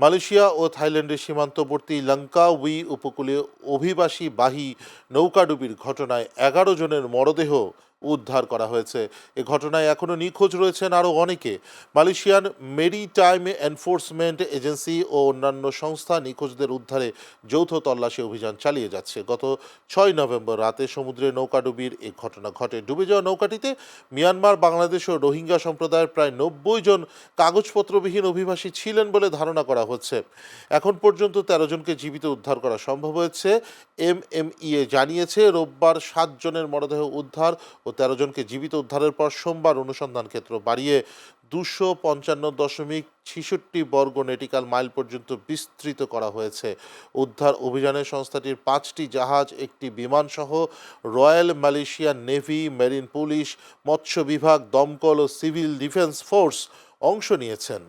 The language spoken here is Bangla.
মালয়েশিয়া ও থাইল্যান্ডের সীমান্তবর্তী লঙ্কাউই উপকূলে অভিবাসী বাহী নৌকাডুবির ঘটনায় এগারো জনের মরদেহ উদ্ধার করা হয়েছে। এ ঘটনায় এখনও নিখোঁজ রয়েছেন আরও অনেকে। Malaysian maritime enforcement agency ও অন্যান্য সংস্থা নিখোঁজদের উদ্ধারে যৌথ তল্লাশি অভিযান চালিয়ে যাচ্ছে। গত ছয় নভেম্বর রাতে সমুদ্রে নৌকাডুবির এ ঘটনা ঘটে। ডুবে যাওয়া নৌকাটিতে মিয়ানমার, বাংলাদেশ ও রোহিঙ্গা সম্প্রদায়ের প্রায় নব্বই জন কাগজপত্রবিহীন অভিবাসী ছিলেন বলে ধারণা করা হচ্ছে। এখন পর্যন্ত তেরো জনকে জীবিত উদ্ধার করা সম্ভব হয়েছে। এমএমইএ জানিয়েছে, রোববার সাত জনের মরদেহ উদ্ধার ও তেরো জনকে জীবিত উদ্ধারের পর সোমবার অনুসন্ধান ক্ষেত্র বাড়িয়ে দুশো পঞ্চান্ন দশমিক ছিষট্টি বর্গ নেটিক্যাল মাইল পর্যন্ত বিস্তৃত করা হয়েছে। উদ্ধার অভিযানে সংস্থাটির পাঁচটি জাহাজ, একটি বিমানসহ Royal Malaysian Navy, marine police, মৎস্য বিভাগ, দমকল ও সিভিল ডিফেন্স ফোর্স অংশ নিয়েছেন।